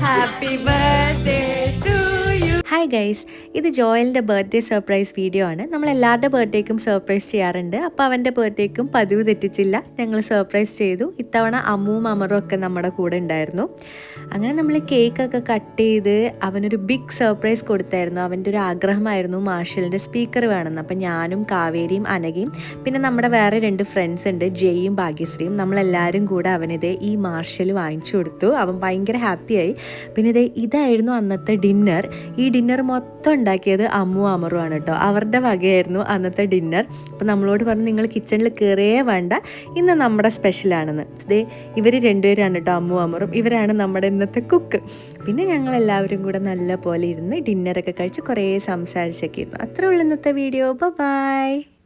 Happy birthday. Hi guys ഇത് ജോയലിന്റെ birthday surprise video ആണ്. നമ്മൾ എല്ലാവരുടെ ബർത്ത്ഡേക്കും സർപ്രൈസ് ചെയ്യാറുണ്ട്. അപ്പോൾ അവന്റെ ബർത്ത്ഡേക്കും പതിവ് തെറ്റിച്ചില്ല. ഞങ്ങൾ സർപ്രൈസ് ചെയ്തു. ഇത്തവണ അമ്മുവും അമറും ഒക്കെ നമ്മുടെ കൂടെ ഉണ്ടായിരുന്നു. അങ്ങനെ നമ്മൾ കേക്കൊക്കെ കട്ട് ചെയ്ത് അവനൊരു ബിഗ് സർപ്രൈസ് കൊടുത്തായിരുന്നു. അവന്റെ ഒരു ആഗ്രഹമായിരുന്നു മാർഷലിന്റെ സ്പീക്കർ വേണമെന്ന്. അപ്പം ഞാനും കാവേരിയും അനഘയും പിന്നെ നമ്മുടെ വേറെ രണ്ട് ഫ്രണ്ട്സ് ഉണ്ട് ജയും ഭാഗ്യശ്രീയും. നമ്മളെല്ലാവരും കൂടെ അവനിത് ഈ മാർഷൽ വാങ്ങിച്ചു കൊടുത്തു. അവൻ ഭയങ്കര ഹാപ്പിയായി പിന്നെ ഇത് ഇതായിരുന്നു അന്നത്തെ ഡിന്നർ ഈ ഡിന്നർ മൊത്തം ഉണ്ടാക്കിയത് അമ്മു അമറുമാണ് കേട്ടോ. അവരുടെ വകയായിരുന്നു അന്നത്തെ ഡിന്നർ. അപ്പോൾ നമ്മളോട് പറഞ്ഞ് നിങ്ങൾ കിച്ചണിൽ കയറിയേ വേണ്ട. ഇന്ന് നമ്മുടെ സ്പെഷ്യലാണെന്ന് ഇതേ ഇവർ രണ്ടുപേരാണ് കേട്ടോ അമ്മു അമറും. ഇവരാണ് നമ്മുടെ ഇന്നത്തെ കുക്ക് പിന്നെ ഞങ്ങൾ എല്ലാവരും കൂടെ നല്ല പോലെ ഇരുന്ന് ഡിന്നറൊക്കെ കഴിച്ച് കുറേ സംസാരിച്ചൊക്കെ ഇരുന്നു. അത്രേ ഉള്ളൂ ഇന്നത്തെ വീഡിയോ ബൈ